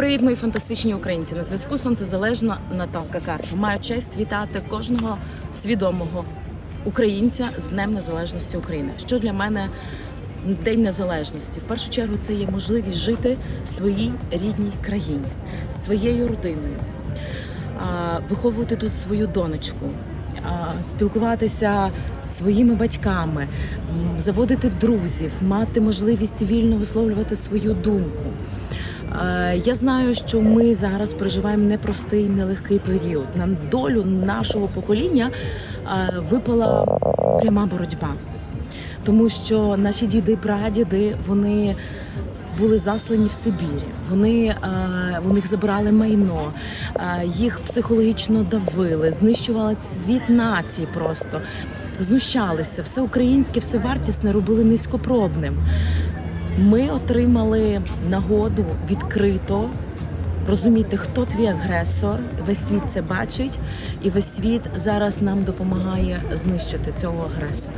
Привіт, мої фантастичні українці! На зв'язку сонцезалежна Наталка Карпа. Маю честь вітати кожного свідомого українця з Днем Незалежності України. Що для мене День Незалежності? В першу чергу це є можливість жити в своїй рідній країні, своєю родиною, виховувати тут свою донечку, спілкуватися своїми батьками, заводити друзів, мати можливість вільно висловлювати свою думку. Я знаю, що ми зараз переживаємо непростий, нелегкий період. На долю нашого покоління випала пряма боротьба, тому що наші діди, прадіди, вони були заслані в Сибірі. Вони у них забирали майно, їх психологічно давили, знищували світ націй просто. Знущалися, все українське, все вартісне робили низькопробним. Ми отримали нагоду відкрито розуміти, хто твій агресор. Весь світ це бачить, і весь світ зараз нам допомагає знищити цього агресора.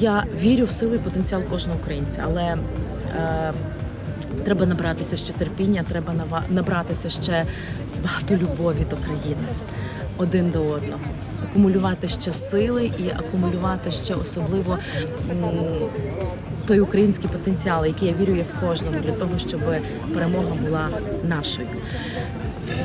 Я вірю в силу і потенціал кожного українця, але е, треба набратися ще терпіння, треба набратися ще багато любові до країни один до одного. Акумулювати ще сили і акумулювати ще особливо той український потенціал, який я вірю є в кожному, для того, щоб перемога була нашою.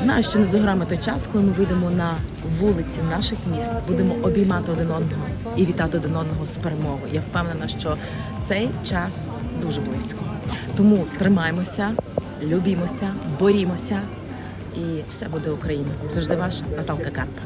Знаю, що не за горами той час, коли ми вийдемо на вулиці наших міст, будемо обіймати один одного і вітати один одного з перемогою. Я впевнена, що цей час дуже близько. Тому тримаймося, любімося, борімося, і все буде Україна. Завжди ваша Наталка Карпа.